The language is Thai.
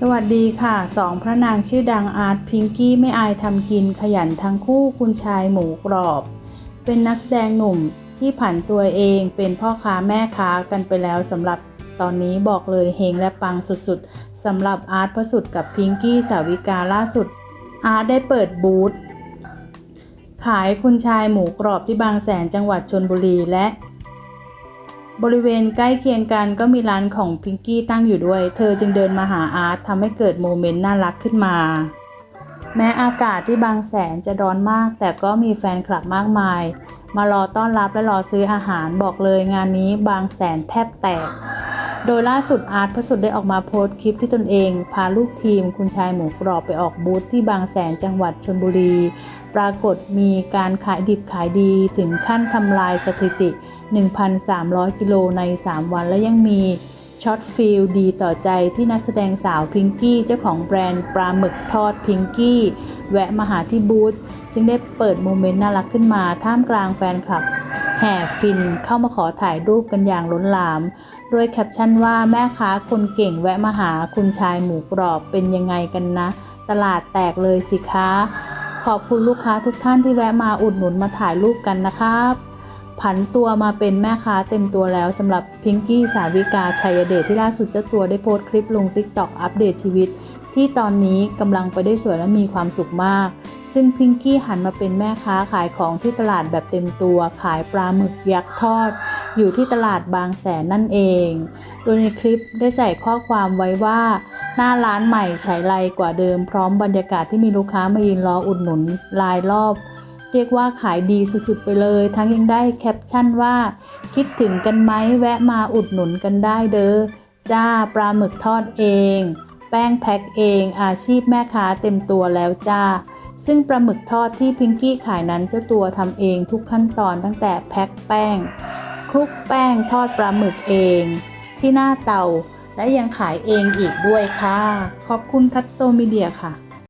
สวัสดีค่ะสองพระนางชื่อดังอาร์ตพิงกี้ไม่อายทำกินขยันทั้งคู่คุณชายหมูกรอบ เป็นนักแสดงหนุ่มที่ผันตัวเองเป็นพ่อค้าแม่ค้ากันไปแล้วสำหรับตอนนี้บอกเลยเฮงและปังสุดๆสำหรับอาร์ตพระสุดกับพิงกี้สาวิกาล่าสุด อาร์ตได้เปิดบูธขายคุณชายหมูกรอบที่บางแสนจังหวัดชนบุรีและ บริเวณใกล้เคียงกันก็มีร้านของพิงกี้ตั้งอยู่ด้วย เธอจึงเดินมาหาอาร์ตทำให้เกิดโมเมนต์น่ารักขึ้นมา แม้อากาศที่บางแสนจะร้อนมาก แต่ก็มีแฟนคลับมากมาย มารอต้อนรับและรอซื้ออาหารบอกเลยงานนี้บางแสนแทบแตก โดยล่าสุดอาร์ตพระสุดได้ออกมาโพสต์คลิปที่ตนเอง พาลูกทีมคุณชายหมูกรอบไปออกบูธที่บางแสนจังหวัดชลบุรี ปรากฏมีการขายดิบขายดีถึงขั้นทำลายสถิติ 1,300 กิโลใน 3 วันและยังมีช็อตฟิลดีต่อใจที่นักแสดงสาวพิงกี้เจ้าของแบรนด์ปลาหมึกทอดพิงกี้ แวะมาหาที่บูธจึงได้เปิดโมเมนต์น่ารักขึ้นมาท่ามกลางแฟนคลับ แห่ฟินเข้ามาขอถ่ายรูปกันอย่างล้นหลาม ด้วยแคปชั่นว่าแม่ค้าคนเก่งแวะมาหาคุณชายหมูกรอบเป็นยังไงกันนะ ตลาดแตกเลยสิคะ ขอบคุณลูกค้าทุกท่านที่แวะมาอุดหนุนมาถ่ายรูปกันนะครับผันตัวมาเป็นแม่ค้าเต็มตัวแล้วสำหรับพิงกี้สาวิกาชัยเดชที่ล่าสุดเจ้าตัวได้โพสต์คลิปลง t ิ k t o k อัปเดตชีวิต ที่ตอนนี้กำลังไปได้สวยและมีความสุขมาก ซึ่งพิงกี้หันมาเป็นแม่ค้าขายของที่ตลาดแบบเต็มตัว ขายปลาหมึกยักษ์ทอด อยู่ที่ตลาดบางแสนนั่นเอง โดยในคลิปได้ใส่ข้อความไว้ว่า หน้าร้านใหม่ใช้ไรกว่าเดิมพร้อมบรรยากาศที่มีลูกค้ามายืนรออุดหนุนรายรอบ เรียกว่าขายดีสุดๆไปเลย ทั้งยังได้แคปชั่นว่า คิดถึงกันไหมแวะมาอุดหนุนกันได้เด้อจ้าปลาหมึกทอดเอง แป้งแพ็คเองอาชีพแม่ค้าเต็มตัวแล้วจ้า ซึ่งปลาหมึกทอดที่พิงกี้ขายนั้นเจ้าตัวทำเองทุกขั้นตอนตั้งแต่แพ็คแป้งคลุกแป้งทอดปลาหมึกเอง ที่หน้าเตา และยังขายเองอีกด้วยค่ะ ขอบคุณทัตโตมีเดียค่ะ